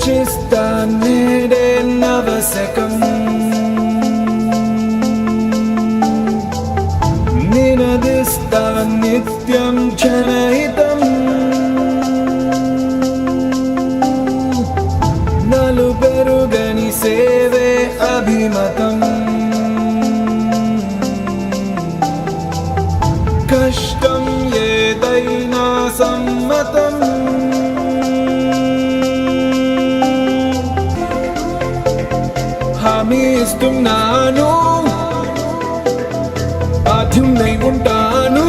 రచిస్తా నేడే నవశకం. నినదిస్తా నిత్యం జనహితం నలు పెరుగని సేవే అభిమతం. కష్టం ఏదైనా సమ్మతం. హామీ ఇస్తున్నాను బాధ్యున్నై ఉంటాను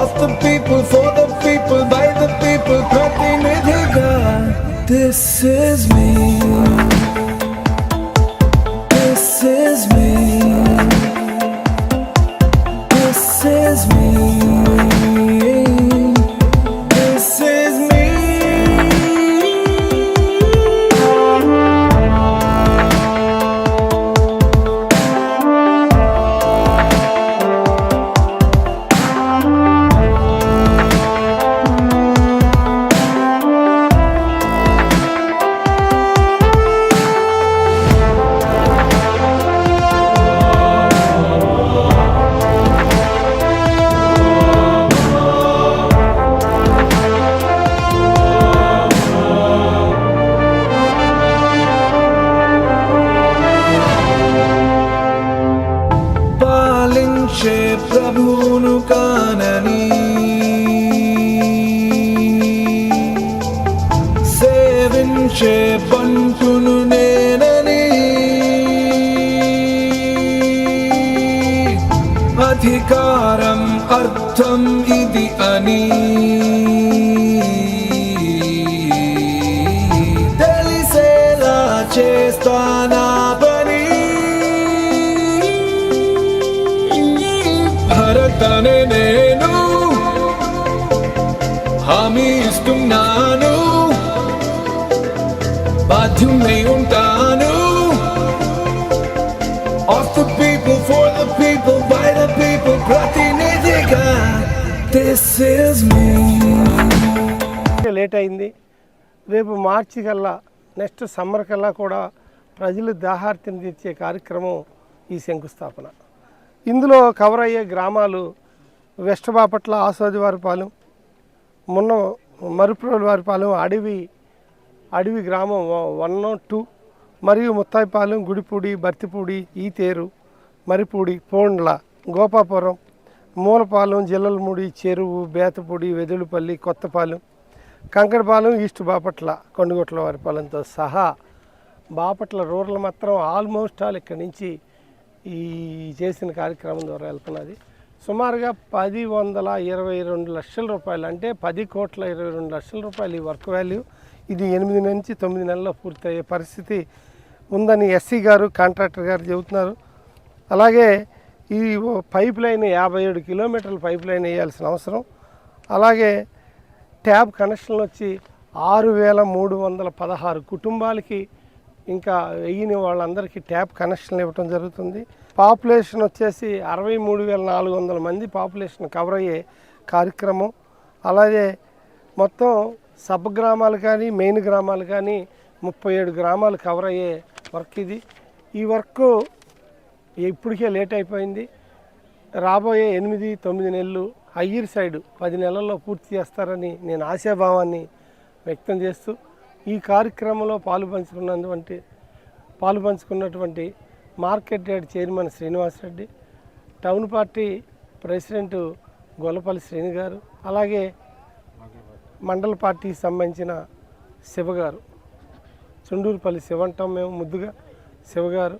Of the people, for the people, by the people, ప్రతినిధిగా This is me This is me సేవించే పంటును నేనని. అధికారం అర్థం ఇది అని. తెలిసేలా చేస్తానా పని భరతనే నేను. హామీ ఇస్తున్నాను. బాధ్యున్నై ఉంటాను. Of the people for the people by the people ప్రతినిధిగా. దిస్ ఇస్ మీ లేట్ అయింది. రేపు మార్చి కల్లా నెక్స్ట్ సమ్మర్ కల్లా కూడా ప్రజలు దాహార్తిని తీర్చే కార్యక్రమం ఈ శంకుస్థాపన. ఇందులో కవర్ అయ్యే గ్రామాలు వెస్ట్ బాపట్ల ఆసోదివారిపాలెం మున్న మరుపురోలివారిపాలెం అడవి అడవి గ్రామం వన్ టూ. మరియు ముత్తాయిపాలెం గుడిపూడి బర్తిపూడి ఈతేరు మరిపూడి పోండ్ల గోపాపురం మూలపాలెం జిల్లలమూడి చెరువు బేతపూడి వెదులుపల్లి కొత్తపాలెం కంకడపాలెం ఈస్ట్ బాపట్ల కొండగొట్ల వారిపాలెంతో సహా బాపట్ల రూరల్ మాత్రం ఆల్మోస్ట్ ఆల్ ఇక్కడి నుంచి ఈ చేసిన కార్యక్రమం ద్వారా వెళ్తున్నది. సుమారుగా పది వందల ఇరవై రెండు లక్షల రూపాయలు అంటే పది కోట్ల ఇరవై రెండు లక్షల రూపాయలు ఈ వర్క్ వాల్యూ ఇది ఎనిమిది నుంచి తొమ్మిది నెలల్లో పూర్తయ్యే పరిస్థితి ఉందని ఎస్సీ గారు కాంట్రాక్టర్ గారు చెబుతున్నారు. అలాగే ఈ పైప్ లైన్ యాభై ఏడు కిలోమీటర్ల పైప్ లైన్ వేయాల్సిన అవసరం. అలాగే ట్యాబ్ కనెక్షన్లు వచ్చి ఆరు వేల మూడు వందల పదహారు కుటుంబాలకి ఇంకా వెయ్యిని వాళ్ళందరికీ ట్యాప్ కనెక్షన్లు ఇవ్వటం జరుగుతుంది. పాపులేషన్ వచ్చేసి అరవై మూడు వేల నాలుగు వందల మంది పాపులేషన్ కవర్ అయ్యే కార్యక్రమం. అలాగే మొత్తం సబ్ గ్రామాలు కానీ మెయిన్ గ్రామాలు కానీ ముప్పై ఏడు గ్రామాలు కవర్ అయ్యే వర్క్ ఇది. ఈ వర్క్ ఇప్పటికే లేట్ అయిపోయింది. రాబోయే ఎనిమిది తొమ్మిది నెలలు హయ్యర్ సైడ్ పది నెలల్లో పూర్తి చేస్తారని నేను ఆశాభావాన్ని వ్యక్తం చేస్తూ ఈ కార్యక్రమంలో పాలు పంచుకున్నటువంటి పాలు పంచుకున్నటువంటి market yard chairman Srinivasareddy town party president Gollapalli Srini గారు అలాగే మండల పార్టీకి సంబంధించిన శివ గారు చుండూరుపల్లి శివ అంటాం మేము ముద్దుగా శివగారు.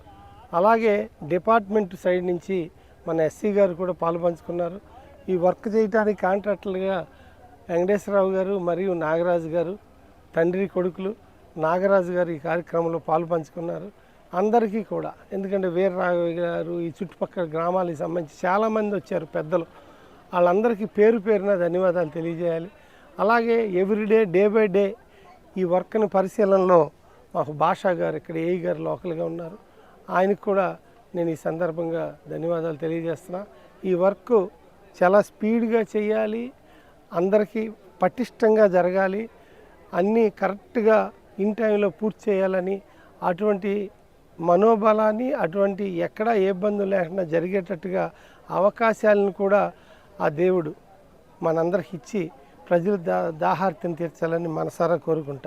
అలాగే డిపార్ట్మెంట్ సైడ్ నుంచి మన ఎస్సీ గారు కూడా పాల్పంచుకున్నారు ఈ వర్క్ చేయడానికి కాంట్రాక్టర్లుగా వెంకటేశ్వరరావు గారు మరియు నాగరాజు గారు తండ్రి కొడుకులు నాగరాజు గారు ఈ కార్యక్రమంలో పాల్పంచుకున్నారు అందరికీ కూడా. ఎందుకంటే వీరరాఘవ గారు ఈ చుట్టుపక్కల గ్రామాలకు సంబంధించి చాలామంది వచ్చారు పెద్దలు. వాళ్ళందరికీ పేరు పేరున ధన్యవాదాలు తెలియజేయాలి. అలాగే ఎవ్రీడే డే బై డే ఈ వర్క్ని పరిశీలనలో మాకు భాషా గారు ఇక్కడ ఏఈ గారు లోకల్గా ఉన్నారు. ఆయనకు కూడా నేను ఈ సందర్భంగా ధన్యవాదాలు తెలియజేస్తున్నా. ఈ వర్క్ చాలా స్పీడ్గా చేయాలి అందరికీ పటిష్టంగా జరగాలి అన్నీ కరెక్ట్గా ఇన్ టైంలో పూర్తి చేయాలని అటువంటి మనోబలాన్ని అటువంటి ఎక్కడ ఏ ఇబ్బందులు లేకుండా జరిగేటట్టుగా అవకాశాలను కూడా ఆ దేవుడు మనందరికి ఇచ్చి ప్రజల దా దాహార్తిని తీర్చాలని మనసారా కోరుకుంటా.